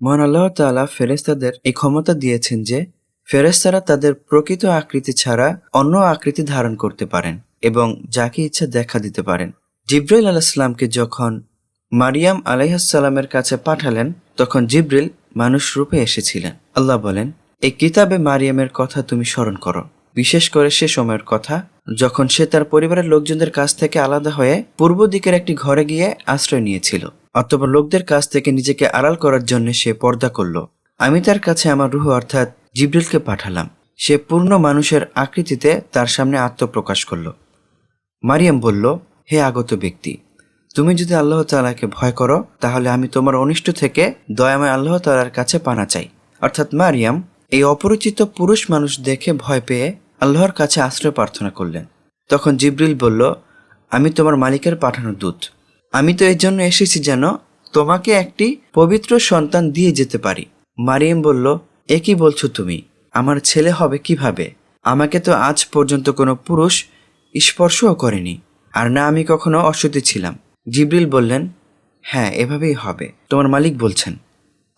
মহান আল্লাহ তাআলা ফেরেশতাদের এই ক্ষমতা দিয়েছেন যে ফেরেশতারা তাদের প্রকৃত আকৃতি ছাড়া অন্য আকৃতি ধারণ করতে পারেন এবং যাকে ইচ্ছা দেখা দিতে পারেন। জিব্রাইল আলাহিসাল্লামকে যখন মারিয়াম আলাইহাসাল্লামের কাছে পাঠালেন, তখন জিব্রিল মানুষ রূপে এসেছিলেন। আল্লাহ বলেন, এই কিতাবে মারিয়ামের কথা তুমি স্মরণ করো। বিশেষ করে সে সময়ের কথা, যখন সে তার পরিবারের লোকজনদের কাছ থেকে আলাদা হয়ে পূর্ব দিকের একটি ঘরে গিয়ে আশ্রয় নিয়েছিল অথবা লোকদের কাছ থেকে নিজেকে আড়াল করার জন্য সে পর্দা করল। আমি তার কাছে আমার রুহ অর্থাৎ জিব্রিলকে পাঠালাম। সে পূর্ণ মানুষের আকৃতিতে তার সামনে আত্মপ্রকাশ করল। মারিয়াম বলল, হে আগত ব্যক্তি, তুমি যদি আল্লাহ তালাকে ভয় করো, তাহলে আমি তোমার অনিষ্ট থেকে দয়াময় আল্লাহ তালার কাছে পানা চাই। অর্থাৎ মারিয়াম, এই অপরিচিত পুরুষ মানুষ দেখে ভয় পেয়ে আল্লাহর কাছে আশ্রয় প্রার্থনা করলেন। তখন জিব্রিল বলল, আমি তোমার মালিকের পাঠানো দূত। আমি তো এর জন্য এসেছি যেন তোমাকে একটি পবিত্র সন্তান দিয়ে যেতে পারি। মারিয়াম বলল, এ কি বলছো তুমি? আমার ছেলে হবে কীভাবে? আমাকে তো আজ পর্যন্ত কোনো পুরুষ স্পর্শও করেনি, আর না আমি কখনো অসতী ছিলাম। জিব্রিল বললেন হ্যাঁ এভাবেই হবে। তোমার মালিক বলছেন।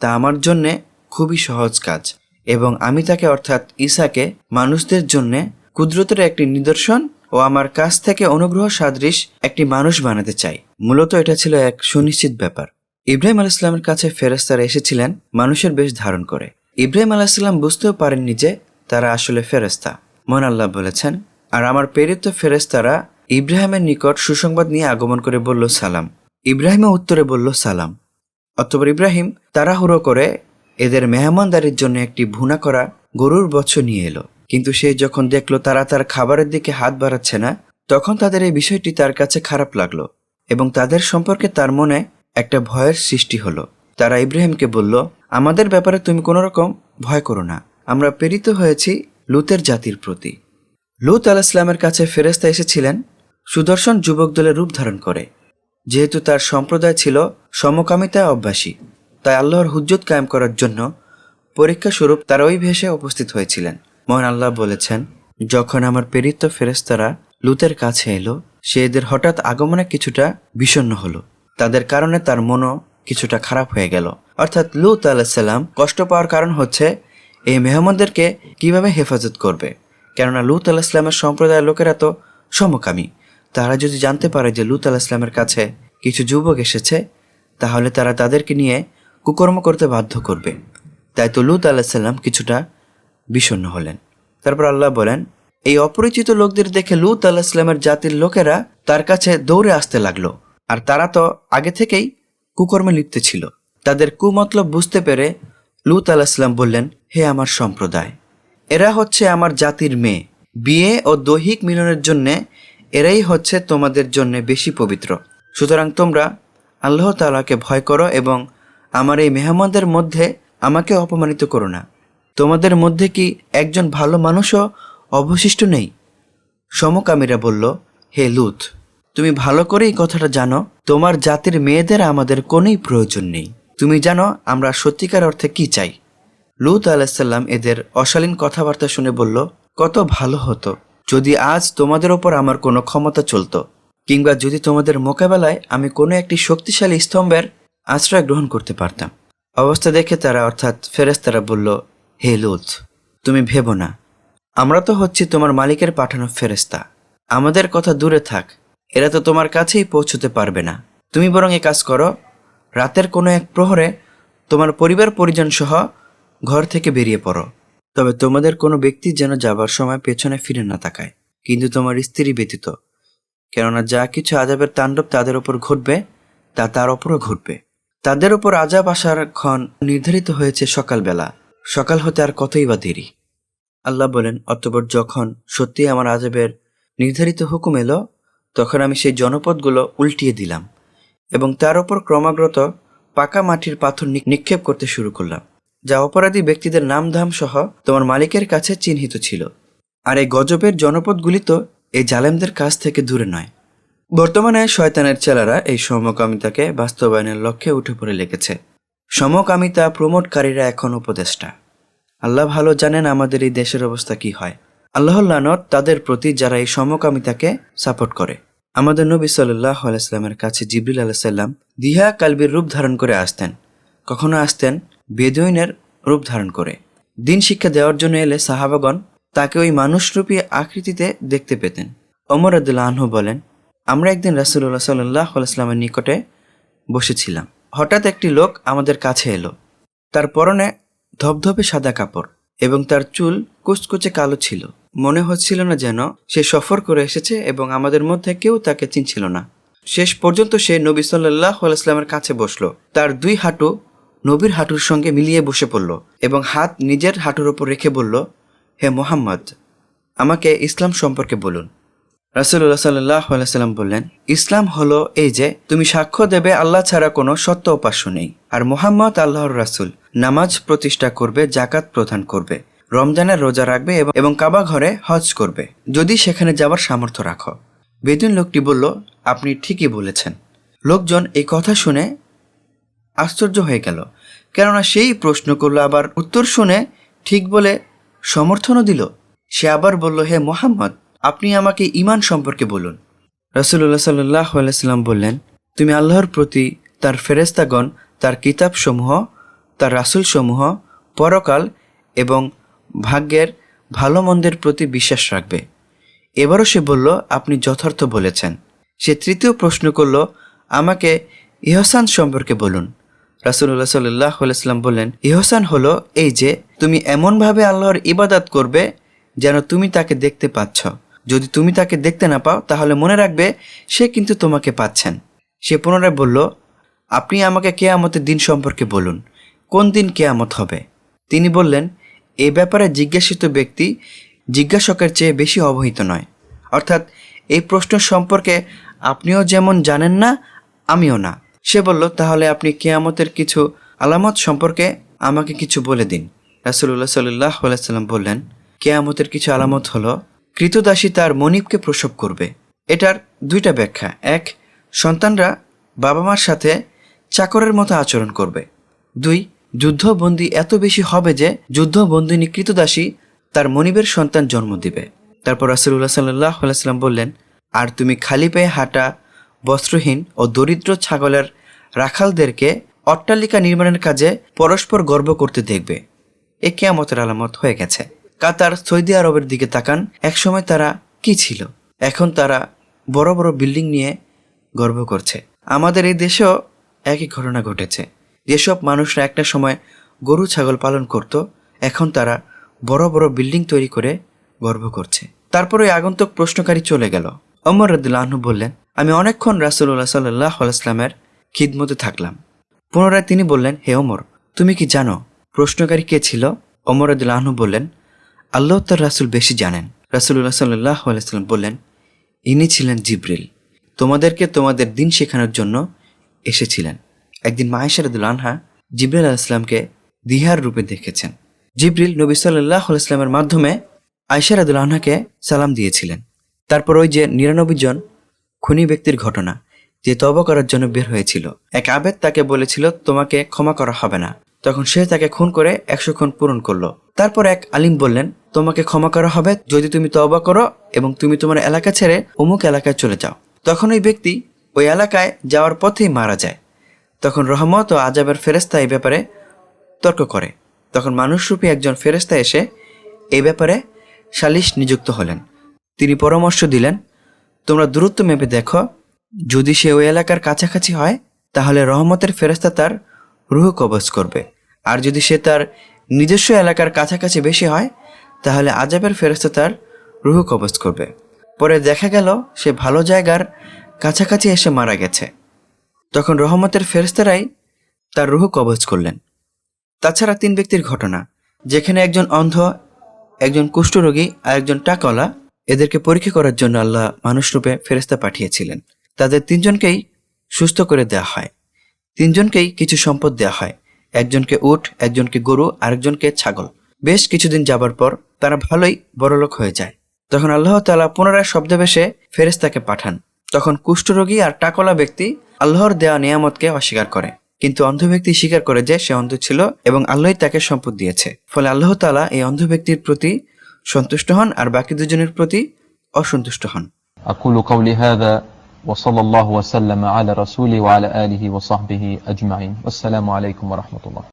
তা আমার জন্যে খুবই সহজ কাজ। এবং আমি তাকে অর্থাৎ ঈসাকে মানুষদের জন্যে কুদরতের একটি নিদর্শন ও আমার কাছ থেকে অনুগ্রহ সাদৃশ একটি মানুষ বানাতে চাই। মূলত এটা ছিল এক সুনিশ্চিত ব্যাপার। ইব্রাহিম আলাইস্লামের কাছে ফেরেস্তারা এসেছিলেন মানুষের বেশ ধারণ করে। ইব্রাহিম আলাইসাল্লাম বুঝতেও পারেননি যে তারা আসলে ফেরেস্তা মন আল্লাহ বলেছেন, আর আমার প্রেরিত ফেরেস্তারা ইব্রাহিমের নিকট সুসংবাদ নিয়ে আগমন করে বলল সালাম। ইব্রাহিমও উত্তরে বলল সালাম। অতপর ইব্রাহিম তাড়াহুড়ো করে এদের মেহমানদারির জন্য একটি ভুনা করা গরুর বৎস নিয়ে এলো। কিন্তু সে যখন দেখল তারা তার খাবারের দিকে হাত বাড়াচ্ছে না, তখন তাদের এই বিষয়টি তার কাছে খারাপ লাগল এবং তাদের সম্পর্কে তার মনে একটা ভয়ের সৃষ্টি হলো। তারা ইব্রাহিমকে বলল, আমাদের ব্যাপারে তুমি কোনো রকম ভয় করো না। আমরা প্রেরিত হয়েছি লুতের জাতির প্রতি। লুত আলাহিসামের কাছে ফেরেস্তা এসেছিলেন, সুদর্শন যুবক দলের রূপ ধারণ করে। যেহেতু তার সম্প্রদায় ছিল সমকামিতায় অভ্যাসী তাই আল্লাহর হুজ্জত কায়েম করার জন্য পরীক্ষা স্বরূপ তারা ওই ভেসে উপস্থিত হয়েছিলেন। মহান আল্লাহ বলেছেন, যখন আমার প্রেরিত ফেরেস্তারা লুতের কাছে এলো, সে এদের হঠাৎ আগমনে কিছুটা বিষণ্ণ হলো। তাদের কারণে তার মনও কিছুটা খারাপ হয়ে গেল। অর্থাৎ লুত আলাহিসাল্লাম কষ্ট পাওয়ার কারণ হচ্ছে, এই মেহমানদেরকে কীভাবে হেফাজত করবে? কেননা লুত আলাহিসামের সম্প্রদায়ের লোকেরা তো সমকামী। তারা যদি জানতে পারে যে লুত আলাহিসামের কাছে কিছু যুবক এসেছে, তাহলে তারা তাদেরকে নিয়ে কুকর্ম করতে বাধ্য করবে। তাই তো লুত আলাহিসাল্লাম কিছুটা বিষণ্ণ হলেন। তারপর আল্লাহ বলেন, এই অপরিচিত লোকদের দেখে লুত আলাহিসাল্লামের জাতির লোকেরা তার কাছে দৌড়ে আসতে লাগল। আর তারা তো আগে থেকেই কুকর্মে লিপ্ত ছিল। তাদের কুমতলব বুঝতে পেরে লুত আলাহিসাল্লাম বললেন, হে আমার সম্প্রদায়, এরা হচ্ছে আমার জাতির মেয়ে। বিয়ে ও দৈহিক মিলনের জন্যে এরাই হচ্ছে তোমাদের জন্য বেশি পবিত্র। সুতরাং তোমরা আল্লাহ তালাকে ভয় করো এবং আমার এই মেহমানদের মধ্যে আমাকে অপমানিত করো না। তোমাদের মধ্যে কি একজন ভালো মানুষও অবশিষ্ট নেই? সমকামীরা বলল, হে লুথ তুমি ভালো করেই কথাটা জানো, তোমার জাতির মেয়েদের আমাদের কোনোই প্রয়োজন নেই। তুমি জানো আমরা সত্যিকার অর্থে কি চাই। লুত আলাহিসাল্লাম এদের অশালীন কথাবার্তা শুনে বলল, কত ভালো হতো যদি আজ তোমাদের ওপর আমার কোনো ক্ষমতা চলতো, কিংবা যদি তোমাদের মোকাবেলায় আমি কোনো একটি শক্তিশালী স্তম্ভের আশ্রয় গ্রহণ করতে পারতাম। অবস্থা দেখে তারা অর্থাৎ ফেরেস্তারা বলল, হে লুত তুমি ভেবো না। আমরা তো হচ্ছি তোমার মালিকের পাঠানো ফেরেস্তা আমাদের কথা দূরে থাক, এরা তো তোমার কাছেই পৌঁছতে পারবে না। তুমি বরং এ কাজ করো, রাতের কোনো এক প্রহরে তোমার পরিবার পরিজন সহ ঘর থেকে বেরিয়ে পড়ো। তবে তোমাদের কোনো ব্যক্তি যেন যাবার সময় পেছনে ফিরে না তাকায়, কিন্তু তোমার স্ত্রী ব্যতীত। কেননা যা কিছু আজাবের তাণ্ডব তাদের ওপর ঘটবে, তা তার ওপরও ঘটবে। তাদের ওপর আজাব আসার ক্ষণ নির্ধারিত হয়েছে সকালবেলা। সকাল হতে আর কতই বা দেরি। আল্লাহ বলেন, অতপর যখন সত্যি আমার আজাবের নির্ধারিত হুকুম এলো, তখন আমি সেই জনপদগুলো উল্টিয়ে দিলাম এবং তার ওপর ক্রমাগত পাকা মাটির পাথর নিক্ষেপ করতে শুরু করলাম, যা অপরাধী ব্যক্তিদের নামধাম সহ তোমার মালিকের কাছে চিহ্নিত ছিল। আর এই গজবের জনপদগুলি তো এই জালেমদের কাছ থেকে দূরে নয়। বর্তমানে শয়তানের চেলারা এই সমকামিতাকে বাস্তবায়নের লক্ষ্যে উঠে পড়ে লেগেছে। সমকামিতা প্রমোটকারীরা এখন উপদেষ্টা। আল্লাহ ভালো জানেন আমাদের এই দেশের অবস্থা কি হয়। আল্লাহর লানত তাদের প্রতি যারা এই সমকামিতাকে সাপোর্ট করে। আমাদের নবী সাল্লাহ আলাইস্লামের কাছে জিবরিল আলাইসাল্লাম দিহা কালবির রূপ ধারণ করে আসতেন। কখনো আসতেন বেদুইনের রূপ ধারণ করে। দিন শিক্ষা দেওয়ার জন্য এলে সাহাবাগণ তাকে ওই মানুষরূপী আকৃতিতে দেখতে পেতেন। অমর আদুল্লাহ বলেন আমরা একদিন রাসুল্লাহ সাল্লাহ আলাইস্লামের নিকটে বসেছিলাম। হঠাৎ একটি লোক আমাদের কাছে এলো। তার পরনে ধবধবে সাদা কাপড় এবং তার চুল কুচকুচে কালো ছিল। মনে হচ্ছিল না যেন সে সফর করে এসেছে এবং আমাদের মধ্যে কেউ তাকে চিনছিল না। শেষ পর্যন্ত সে নবী সাল্লাহ আলাইস্লামের কাছে বসল। তার দুই হাঁটু নবীর হাঁটুর সঙ্গে মিলিয়ে বসে পড়ল এবং হাত নিজের হাঁটুর ওপর রেখে বলল, হে মোহাম্মদ, আমাকে ইসলাম সম্পর্কে বলুন। রাসুল্লাহ সাল্লাহ আলাইসাল্লাম বললেন, ইসলাম হলো এই যে, তুমি সাক্ষ্য দেবে আল্লাহ ছাড়া কোনো সত্য উপাস্য নেই। আর মোহাম্মদ আল্লাহর রাসুল নামাজ প্রতিষ্ঠা করবে জাকাত প্রদান করবে, রমজানের রোজা রাখবে এবং- কাবা ঘরে হজ করবে। যদি সেখানে যাবার সামর্থ্য রাখো। বেদিন লোকটি বলল, আপনি ঠিকই বলেছেন। লোকজন এই কথা শুনে আশ্চর্য হয়ে গেল। কেননা সেই প্রশ্ন করল, আবার উত্তর শুনে ঠিক বলে সমর্থনও দিল। সে আবার বলল, হে মোহাম্মদ আপনি আমাকে ইমান সম্পর্কে বলুন। রসুল্লাহ সাল্লাহ আলাইসাল্লাম বললেন, তুমি আল্লাহর প্রতি তার ফেরেস্তাগণ তার কিতাবসমূহ, তার রাসুলসমূহ পরকাল এবং ভাগ্যের ভালো মন্দের প্রতি বিশ্বাস রাখবে। এবারও সে বলল, আপনি যথার্থ বলেছেন। সে তৃতীয় প্রশ্ন করল, আমাকে ইহসান সম্পর্কে বলুন। রাসুল্লাহ সাল্লাহ আলাইসাল্লাম বললেন, ইহসান হলো এই যে, তুমি এমনভাবে আল্লাহর ইবাদাত করবে যেন তুমি তাকে দেখতে পাচ্ছ। যদি তুমি তাকে দেখতে না পাও, তাহলে মনে রাখবে সে কিন্তু তোমাকে পাচ্ছেন। সে পুনরায় বলল, আপনি আমাকে কেয়ামতের দিন সম্পর্কে বলুন। কোন দিন কেয়ামত হবে? তিনি বললেন, এ ব্যাপারে জিজ্ঞাসিত ব্যক্তি জিজ্ঞাসকের চেয়ে বেশি অবহিত নয়। অর্থাৎ এই প্রশ্ন সম্পর্কে আপনিও যেমন জানেন না, আমিও না। সে বলল, তাহলে আপনি কেয়ামতের কিছু আলামত সম্পর্কে আমাকে কিছু বলে দিন। রাসুল্লাহ সাল্লাহ সাল্লাম বললেন, কেয়ামতের কিছু আলামত হলো কৃতদাসী তার মনিবকে প্রসব করবে। এটার দুইটা ব্যাখ্যা। এক, সন্তানরা বাবা মার সাথে চাকরের মতো আচরণ করবে। দুই, যুদ্ধবন্দী এত বেশি হবে যে যুদ্ধবন্দিনী কৃতদাসী তার মনিবের সন্তান জন্ম দিবে। তারপর রাসুল্লাহ সাল্লাহ বললেন, আর তুমি খালি পায়ে হাঁটা, বস্ত্রহীন ও দরিদ্র ছাগলের রাখালদেরকে অট্টালিকা নির্মাণের কাজে পরস্পর গর্ব করতে দেখবে। এ কেয়ামতের আলামত হয়ে গেছে। কাতার সৌদি আরবের দিকে তাকান, একসময় তারা কি ছিল? এখন তারা বড় বড় বিল্ডিং নিয়ে গর্ব করছে। আমাদের এই দেশেও একই ঘটনা ঘটেছে। যেসব মানুষরা একটা সময় গরু ছাগল পালন করত, এখন তারা বড় বড় বিল্ডিং তৈরি করে গর্ব করছে। তারপর আগন্তুক প্রশ্নকারী চলে গেল। অমর রদুল্লাহ বললেন, আমি অনেকক্ষণ রাসুল্লাহ সাল্লাহ আলাইসলামের খিদমতে থাকলাম। পুনরায় তিনি বললেন, হে অমর তুমি কি জানো প্রশ্নকারী কে ছিল? ওমর আদুল্লাহ বললেন আল্লাহ তার রাসুল বেশি জানেন। রাসুল্লাহ সাল্লাহ আলাইসাল্লাম বললেন, ইনি ছিলেন জিব্রিল। তোমাদেরকে তোমাদের দিন শেখানোর জন্য এসেছিলেন। একদিন মাহেশার আনহা জিব্রিল আলাইসলামকে দিহার রূপে দেখেছেন। জিব্রিল নবী সাল্লাহ আলাইসলামের মাধ্যমে আয়সার আনহাকে সালাম দিয়েছিলেন। তারপর ওই যে নিরানব্বই জন খুনি ব্যক্তির ঘটনা, যে তবা করার জন্য বের হয়েছিল। এক আবেদ তাকে বলেছিল, তোমাকে ক্ষমা করা হবে না। তখন সে তাকে খুন করে একশো খুন পূরণ করল। তারপর এক আলিম বললেন, তোমাকে ক্ষমা করা হবে যদি তুমি তবা করো এবং তুমি তোমার এলাকা ছেড়ে অমুক এলাকায় চলে যাও। তখন ওই ব্যক্তি ওই এলাকায় যাওয়ার পথেই মারা যায়। তখন রহমত ও আজাবের ফেরেস্তা এই ব্যাপারে তর্ক করে। তখন মানুষরূপী একজন ফেরেস্তা এসে এই ব্যাপারে সালিশ নিযুক্ত হলেন। তিনি পরামর্শ দিলেন, তোমরা দূরত্ব মেপে দেখো, যদি সে ওই এলাকার কাছাকাছি হয়, তাহলে রহমতের ফেরেস্তা তার রুহ কবজ করবে। আর যদি সে তার নিজস্ব এলাকার কাছাকাছি বেশি হয়, তাহলে আজাবের ফেরেস্তা তার রুহ কবজ করবে। পরে দেখা গেল সে ভালো জায়গার কাছাকাছি এসে মারা গেছে। তখন রহমতের ফেরস্তারাই তার রুহ কবজ করলেন। তাছাড়া তিন ব্যক্তির ঘটনা, যেখানে একজন অন্ধ, একজন কুষ্ঠরোগী আর একজন টাকলা এদেরকে পরীক্ষা করার জন্য আল্লাহ মানুষরূপে ফেরেস্তা পাঠিয়েছিলেন। তাদের তিনজনকেই সুস্থ করে দেওয়া হয়। তিনজনকেই কিছু সম্পদ দেওয়া হয়। একজনকে উট, একজনকে গরু, আরেকজনকে ছাগল। বেশ কিছুদিন যাবার পর তারা ভালোই বড়লোক হয়ে যায়। তখন আল্লাহ তালা পুনরায় শব্দবেশে ফেরেস্তাকে পাঠান। তখন কুষ্ঠরোগী আর টাকলা ব্যক্তি আল্লাহর দেওয়া নিয়ামতকে অস্বীকার করে। কিন্তু অন্ধ ব্যক্তি স্বীকার করে যে সে অন্ধ ছিল এবং আল্লাহ তাকে সম্পদ দিয়েছে। ফলে আল্লাহ তালা এই অন্ধ ব্যক্তির প্রতি সন্তুষ্ট হন আর বাকি দুজনের প্রতি অসন্তুষ্ট হন। আকুল হাদা وصلى الله وسلم على رسوله وعلى آله وصحبه أجمعين. والسلام عليكم ورحمة الله.